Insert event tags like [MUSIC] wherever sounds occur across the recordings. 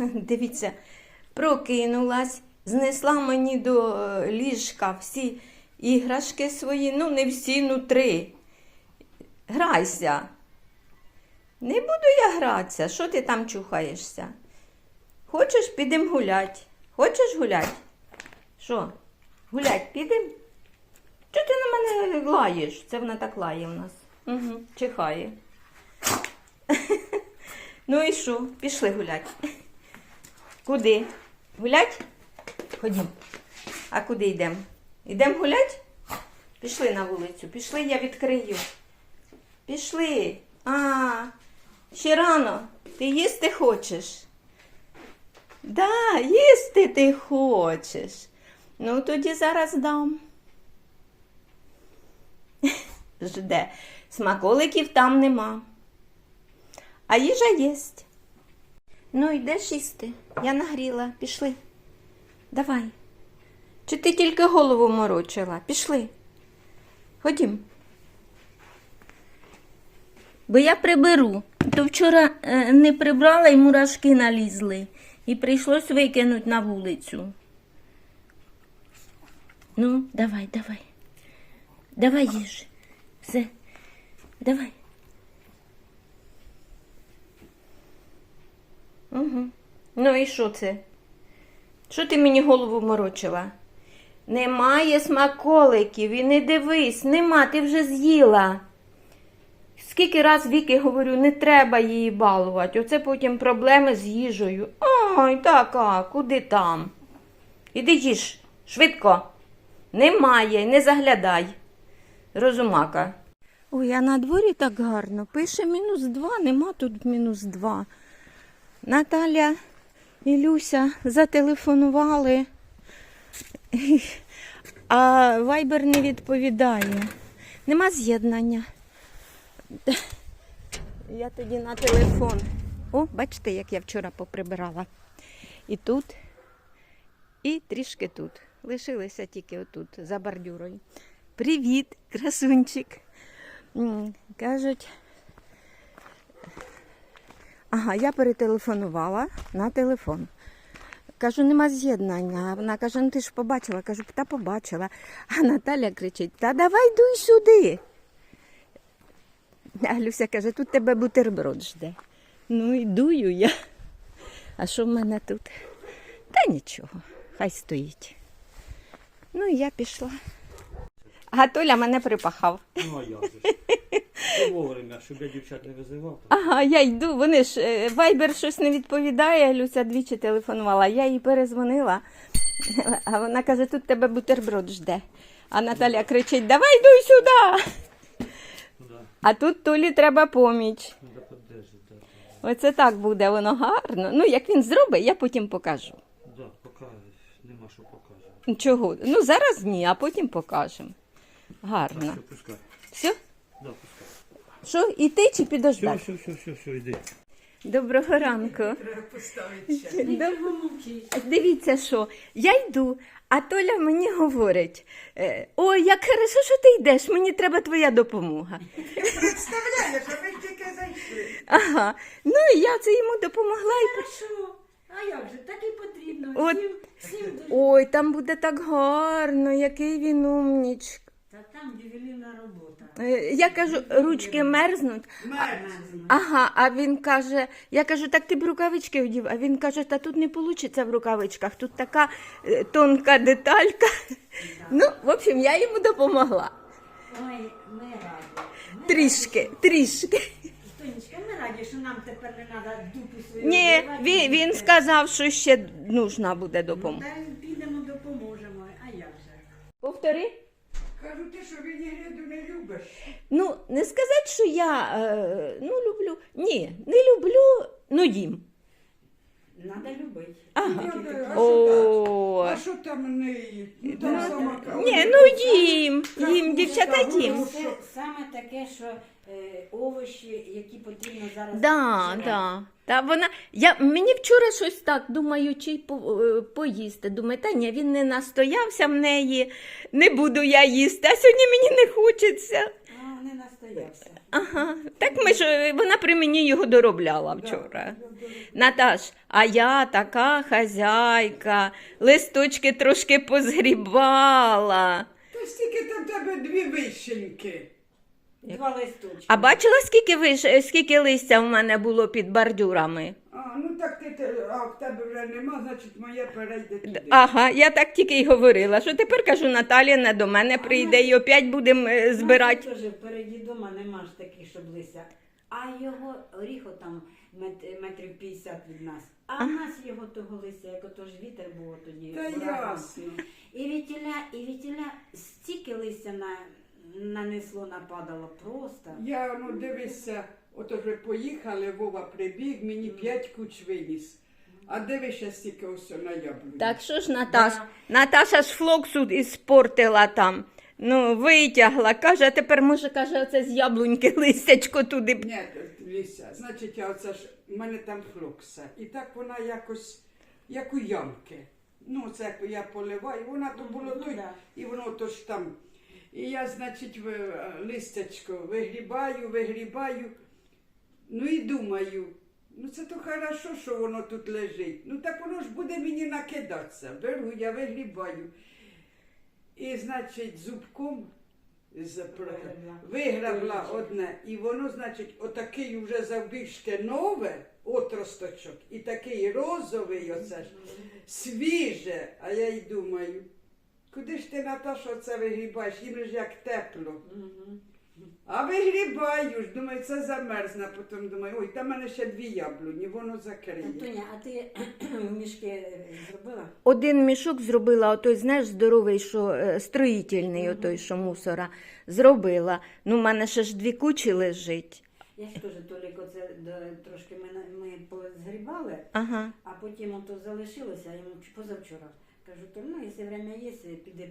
[LAUGHS] Дивіться, прокинулась, знесла мені до е, ліжка всі іграшки свої, ну не всі, ну три. Грайся. Не буду я гратися. Що ти там чухаєшся? Хочеш, підемо гулять? Хочеш гулять? Що? Гулять підемо? Чого ти на мене лаєш? Це вона так лає в нас. Угу, чихає. [LAUGHS] Ну і що? Пішли гулять. Куди? Гулять? Ходім. А куди йдемо? Йдемо гулять? Пішли на вулицю. Пішли, я відкрию. Пішли. А, ще рано. Ти їсти хочеш? Да, їсти ти хочеш. Ну, тоді зараз дам. [LAUGHS] Жде. Смаколиків там нема. А їжа єсть. Ну, йдеш їсти. Я нагріла. Пішли. Давай. Чи ти тільки голову морочила? Пішли. Ходім. Бо я приберу. То вчора е, не прибрала і мурашки налізли. І прийшлось викинути на вулицю. Ну, давай, давай. Давай їж. Все. Давай. Угу. Ну і що це? Що ти мені голову морочила? Немає смаколиків і не дивись, нема, ти вже з'їла. Скільки раз Віки говорю, не треба її балувати. Оце потім проблеми з їжею. Ой, така, куди там? Іди їж, швидко. Немає, не заглядай. Розумака. Ой, а на дворі так гарно. Пише мінус два, нема тут мінус два. Наталя і Люся зателефонували, а Вайбер не відповідає. Нема з'єднання. Я тоді на телефон. О, бачите, як я вчора поприбирала. І тут, і трішки тут. Лишилися тільки отут, за бордюрою. Привіт, красунчик. Кажуть, ага, я перетелефонувала на телефон. Кажу, нема з'єднання. Вона каже, ну ти ж побачила. Кажу, та побачила. А Наталя кричить: Та давай дуй сюди. А Люся каже, тут тебе бутерброд жде. Ну і я. А що в мене тут? Та нічого, хай стоїть. Ну і я пішла. А Толя мене припахав. Ну, а як Це вовремя, щоб я дівчат не визивав. Ага, я йду. Вони ж е, Вайбер щось не відповідає. Люся двічі телефонувала. Я їй перезвонила. А вона каже, тут тебе бутерброд жде. А Наталя кричить: Давай йдуй сюди. Да. А тут Толі треба поміч. Треба подержати. Да, Оце так буде, воно гарно. Ну, як він зробить, я потім покажу. да. да, нема що показувати. Чого? Ну, зараз ні, а потім покажемо. Гарно. Все, пускай. Все? Да, пускай. Що, іти чи Все, підождати? все, все, все, все, йди. Доброго ранку. Доб- Дивіться, що я йду, а Толя мені говорить: е, ой, як хорошо, що ти йдеш, мені треба твоя допомога. Представляєш, а ви тільки зайшли. Ага. Ну і я це йому допомогла і Хорошо. А як же, так і потрібно. От. Всім, всім дуже. ой, там буде так гарно, який він умнічка. Та там ювелірна робота. Е, Я кажу, ручки мерзнуть. Мерзнуть. Ага, а він каже, я кажу, так ти б рукавички одів. А він каже, та тут не вийде в рукавичках, тут така е, тонка деталька. Ну, в общем, я йому допомогла. Ой, ми раді. Ми Трішки, трішки. раді. Тонечка, ми раді, що нам тепер не треба дупу свою. Ні, він, він сказав, що ще нужна буде допомога. Та підемо, допоможемо. А як же? Повтори. Кажу, ти що вінігреду не любиш? Ну, не сказати, що я е, ну, люблю. Ні, не люблю, ну їм. Надо любити. Ага. Правда, а що О, там? А що там не Ну там сама кава. ні, ну їм, їм, дівчата їм. Це саме таке, що овочі, які потрібно зараз. Да, вживати. да. Та вона, я, мені вчора щось так, думаю, чи й по, е, поїсти. Думаю, та ні, він не настоявся в неї, не буду я їсти, а сьогодні мені не хочеться. А, не настоявся. Ага. Так ми ж вона при мені його доробляла вчора. Наташ, а я така хазяйка, листочки трошки позгрібала. Та стільки там в тебе дві вишеньки. Два листочки. А бачила, скільки виш... скільки листя в мене було під бордюрами? А, ну так ти, те- а в тебе вже нема, значить моє перейде туди. Ага, я так тільки й говорила, що тепер кажу, Наталія не до мене прийде і опять будемо е, збирати. Теж впереді дома нема ж таких, щоб лися. А його оріхо там мет- метрів 50 від нас. А в нас його того листя, як ото ж вітер було тоді. Та ураган. ясно. І вітіля, і вітіля стільки листя на, нанесло, нападало просто. Я ну дивися, ото вже поїхали, Вова прибіг, мені п'ять куч виніс. А дивися стільки ось на яблуні. Так що ж Наташ, Наташа ж флоксу іспортила там. Ну, витягла, каже, а тепер може, каже, оце з яблуньки [LAUGHS] листячко туди. б- Ні, Ліся, значить, я оце ж, в мене там флокса. І так вона якось, як у ямки. Ну, це як я поливаю, вона то було Ну, тут, да. і воно то ж там. І я, значить, ви- листячко вигрібаю, вигрібаю. Ну і думаю, ну це то хорошо, що воно тут лежить. Ну так воно ж буде мені накидатися. Беру, я вигрібаю. І, значить, зубком виграбла одне. І воно, значить, отакий уже завбільшки нове отросточок, і такий розовий оце ж, свіже. А я й думаю, куди ж ти, Наташа, це вигрібаєш? Їм ж як тепло. Мгм. А вигрібаю ж, думаю, це замерзне. Потім думаю, ой, там в мене ще дві яблуні, воно закриє. Антоня, а ти [CLEARS THROAT] мішки е, зробила? Один мішок зробила, отой, знаєш, здоровий, що е, строїтельний, отой, що мусора, зробила. Ну, в мене ще ж дві кучі лежить. Я ж кажу, Толік, оце до- трошки ми, на- ми позгрібали, Ага. а потім ото залишилося, я йому позавчора. Кажу, то ну, якщо время є, піди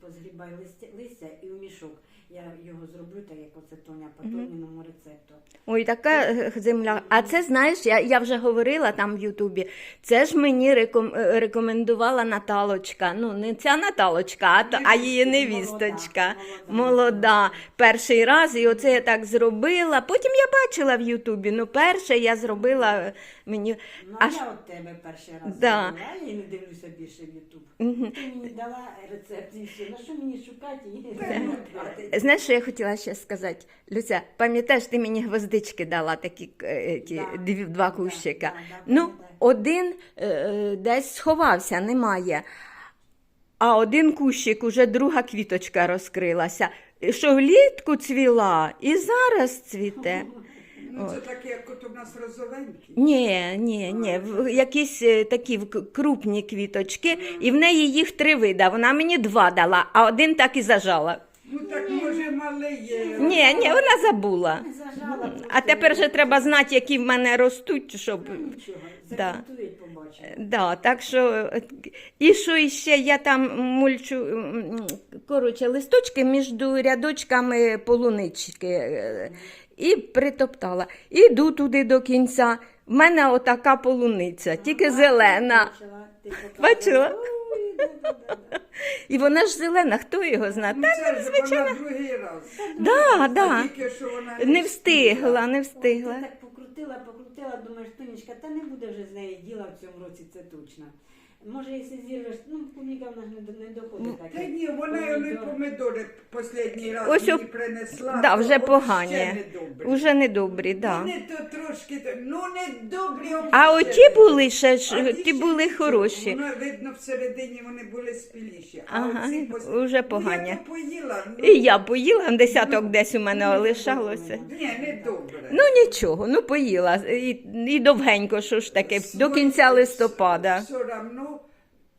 позгрібай листя, листя і в мішок. Я його зроблю, так як оце Тоня по Тоніному рецепту. Ой, така е, земля. А це знаєш, я, я вже говорила там в Ютубі. Це ж мені реком, е, рекомендувала Наталочка. Ну, не ця Наталочка, а, та- а її невісточка. Молода, Молода. Перший раз, і оце я так зробила. Потім я бачила в Ютубі. Ну, перше я зробила е, мені. Ну, а я от тебе перший раз Да. зробила, я не дивлюся більше Ютуб. Ти мені дала рецепт і все. На що мені шукати і Знаєш, що я хотіла ще сказати? Люся, пам'ятаєш, ти мені гвоздички дала такі е, ті, Да. дві, два кущика. да, да, ну, пам'ятаю. один е, десь сховався, немає. А один кущик уже друга квіточка розкрилася. Що влітку цвіла і зараз цвіте. [LAUGHS] Ну це таке, як от у нас розовенькі. Ні, ні, ні, в- якісь е, такі в- крупні квіточки, і в неї їх три вида. Вона мені два дала, а один так і зажала. Ну так може малий є. Ні, ні, вона забула. зажала. А тепер же треба знати, які в мене ростуть, щоб. Нічого, Да. закрутують, побачимо. Да, так що, е, і що іще я там мульчу, м, коротше, листочки між рядочками полунички е, і притоптала. Іду туди до кінця. В мене отака полуниця, тільки зелена. Бачила. І вона ж зелена, хто його знає? Ну Та це ж вона другий раз. да, да. тільки що вона Не встигла, не встигла. Ти так покрутила, покрутила, думаєш, Тонечка, та не буде вже з неї діла в цьому році, це точно. Може, якщо зірвеш, ну, клубніка в нас не, до- не доходить так. Та як ні, вона й вони помидори останній раз Ось мені о- принесла. Да, вже погані. Ще не добрі. Уже недобрі, да. Ну не то трошки, то- ну не добрі. А оті були ще ж, А ті були хороші. Воно видно всередині вони були спіліші. А Ага, оці пос- уже Ну, погані. я то поїла. Ну, І я поїла, десяток десь у мене лишалося. Ні, не добре. Ну нічого, ну поїла. І, і довгенько, що ж таке, до кінця листопада. Все одно,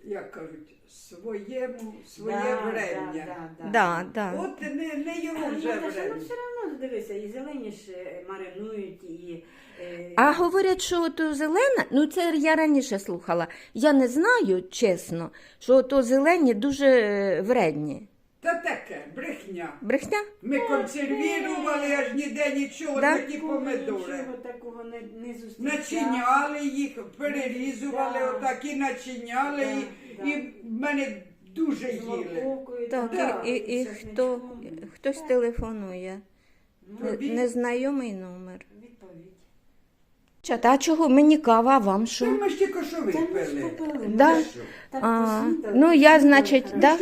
як кажуть, своєму, своє Да, врем'я. да, да, да. От не, не його Ну, вже Наташа, ну время. все одно дивися, і зелені ж е, маринують, і е, А говорять, що ото зелена, ну це я раніше слухала. Я не знаю, чесно, що ото зелені дуже е, вредні. Та таке, брехня. Брехня? Ми консервірували, аж ніде нічого, Да? такі помидори. Нічого такого не, не зустрічала. Начиняли їх, перерізували, Да. отак і начиняли. Да, і, да. і в мене дуже З їли. морковкою. Так, Да, і, і, і хто, хтось телефонує. Ну? Незнайомий номер. Відповідь. Чата, чого мені кава, а вам Та що? ми ж тільки що Та випили. Да? А, ну я, значить, да?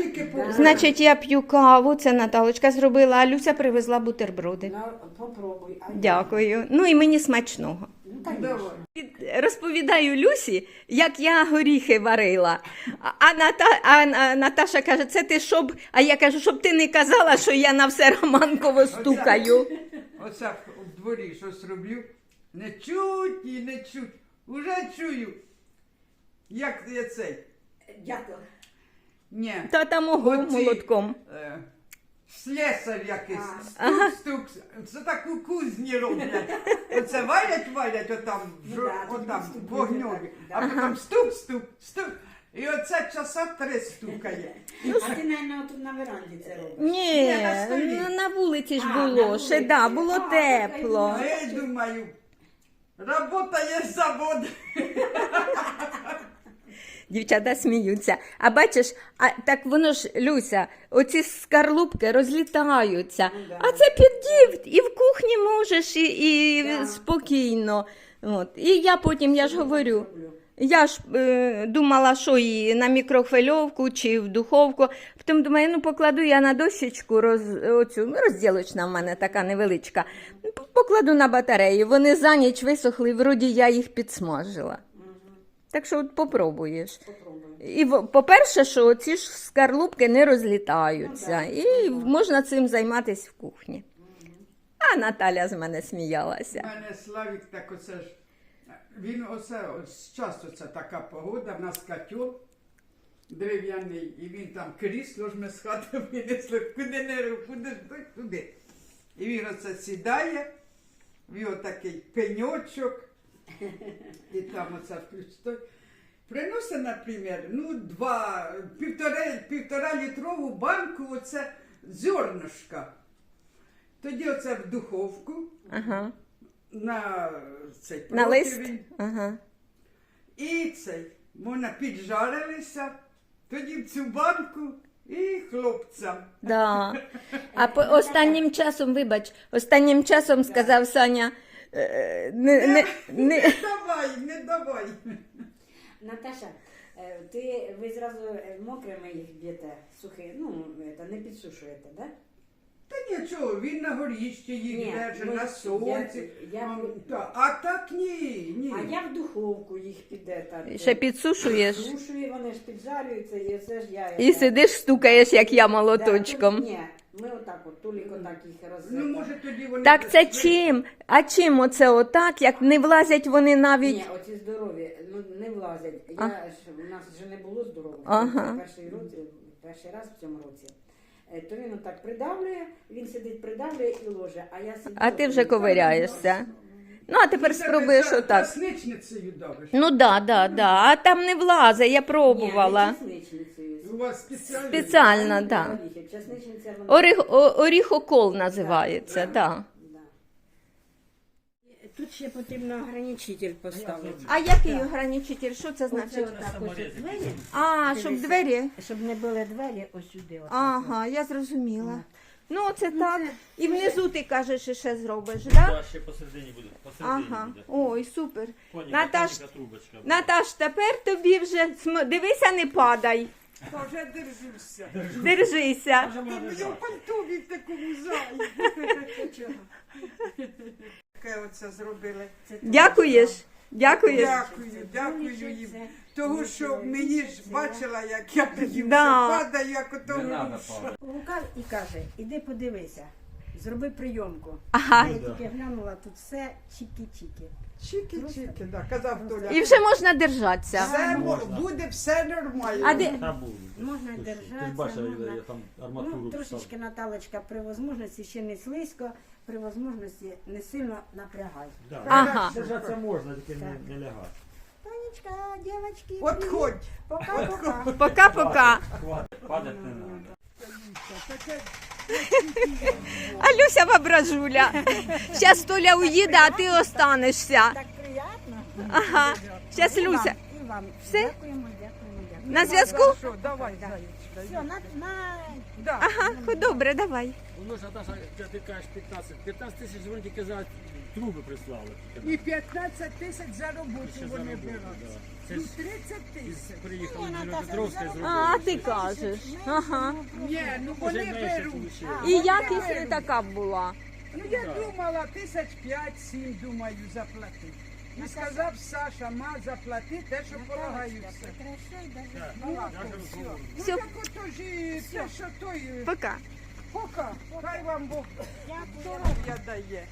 Значить, я п'ю каву, це Наталочка зробила, а Люся привезла бутерброди. Попробуй. Дякую. Ну і мені смачного. Ну. Розповідаю Люсі, як я горіхи варила. А, а, Ната, а, а Наташа каже, це ти щоб. А я кажу, щоб ти не казала, що я на все романково стукаю. Оце в дворі щось роблю. Не чуть і не чуть. Уже чую. Як я цей? Дякую. Ні. Та там ого Оці, молотком. е, Слесар якийсь. Стук, стук. Це таку кузні роблять. Оце валять, валять отам, Ну жо- да, тоді отам, вогньові. А да. потім стук, стук, стук. І оце часа три стукає. А ти, мабуть, тут на веранді це робиш. Ні, Ні, на столі. на, на вулиці ж А, на було, вулиці. ще да, було А, тепло. так, А я думаю, робота є завод. Дівчата сміються. А бачиш, а так воно ж, Люся, оці скарлупки розлітаються. Ну, да. А це піддів, і в кухні можеш, і, і Да. спокійно. От. І я потім, я ж говорю. Я ж е, думала, що її на мікрохвильовку чи в духовку. Потім думаю, ну покладу я на дощечку роз, оцю, ну, розділочна в мене така невеличка. Покладу на батарею. Вони за ніч висохли, вроді я їх підсмажила. Так що от попробуєш. Попробуй. І по-перше, що ці ж скарлупки не розлітаються, Ну, і можна цим займатися в кухні. А Наталя з мене сміялася. У мене Славік так оце ж. Він оце ось часто це така погода, в нас котел дерев'яний, і він там крісло ж ми з хати [LAUGHS] винесли, куди не ру- куди ж той, туди. І він оце сідає, в його такий пеньочок, [LAUGHS] і там оце включить. Приносить, наприклад, ну, два, півтора, півтора літрову банку оце зернышка. Тоді оце в духовку Ага. На цей На лист? Ага. І цей, можна піджарилися, тоді в цю банку і хлопцям. Да. А по останнім часом, вибач, останнім часом сказав Саня. е, Не, не, Не не, давай, не давай. Наташа, е, ти, ви зразу е, мокрими їх б'єте, сухі, ну, не підсушуєте, да? Та нічого, він на горіщі їх Ні, держить, на сонці. я- я- та, а так ні, ні. А я в духовку їх піде так. ще підсушуєш Підсушую, вони ж піджарюються, і все ж я... і сидиш, стукаєш, як я Да, молоточком. Ні, ми отак от, Толік отак їх роз... Ну, може, тоді вони... Так це без- чим? А чим оце отак, як не влазять вони навіть. Ні, оці здорові, ну не влазять. Я ж, у нас вже не було здорових. Ага. Це Перший, році, перший раз в цьому році. Е, То він отак придавлює, він сидить, придавлює і ложе, а я сиджу. А ти вже ковиряєшся. Ну, а тепер спробуєш отак. Красничницею давиш. Ну да, да, да. А там не влазе, я пробувала. Ні, не часничницею. У вас спеціально. Спеціально, да. Горіхи. Вона... Оріх, о- оріхокол називається, Да. да. Да. Тут ще потрібно ограничитель поставити. А який ограничитель? Що це значить? отак ось двері, А, щоб двері. щоб не були двері ось сюди. отак. Ага, я зрозуміла. Ну, це так. це- І внизу ти кажеш, що ще зробиш, Да, так? ще посередині буде. Посередині Ага. буде. Ой, супер. Тоненька, Наташ, тоненька трубочка. буде. Наташ, тепер тобі вже см- дивися, не падай. Та вже держуся. Держися. Та може, пальто від такому заю. Таке оце зробили. Дякуєш? Дякуєш? Дякую, дякую їм. Того, що мені ж бачила, як я тоді Да. падаю, як ото Не надо груша. падати. І каже, іди подивися, зроби прийомку. Ага. Я тільки глянула тут все чікі-чікі. Чики-чики, да, казав Толя. І вже можна держатися. Все мо- Можна. буде все нормально. А де- Та. Можна Ти ж- держатися, Ти ж можна. я там арматуру Ну, вставив. трошечки Наталочка при можливості ще не слизько, при можливості не сильно напрягай. Да. Ага. Держатися можна, тільки Так. не, не лягати. Тонечка, дівчатки, От ходь. пока-пока. Пока-пока. Хватить, падати не треба. [LAUGHS] Люся воображуля. Зараз Толя уїде, а ти останешся. Так приємно. Ага. Зараз Люся. І вам. Все? Дякуємо, дякуємо, дякуємо. На зв'язку? Хорошо, давай, зайчка. Все, на, на... Да. Ага, добре, давай. Воно ж Наташа, ти кажеш 15. 15 тисяч вони тільки за труби прислали. І 15 тисяч за роботу вони беруть. да. Ну, 30 тисяч. приїхали Ні, з Наташа, і зробили. А, ти кажеш. Ага. Ні, ну Може, вони менше беруть. І якість не така була. Ну я думала, тисяч п'ять-сім, думаю, заплатити. І сказав Саша, ма заплати те, що полагаюся. Прекращай, даже Так, балакать. я кажу, Все. Ну так ото ж і те, що той, Пока. пока, хай вам Бог здоров'я дає.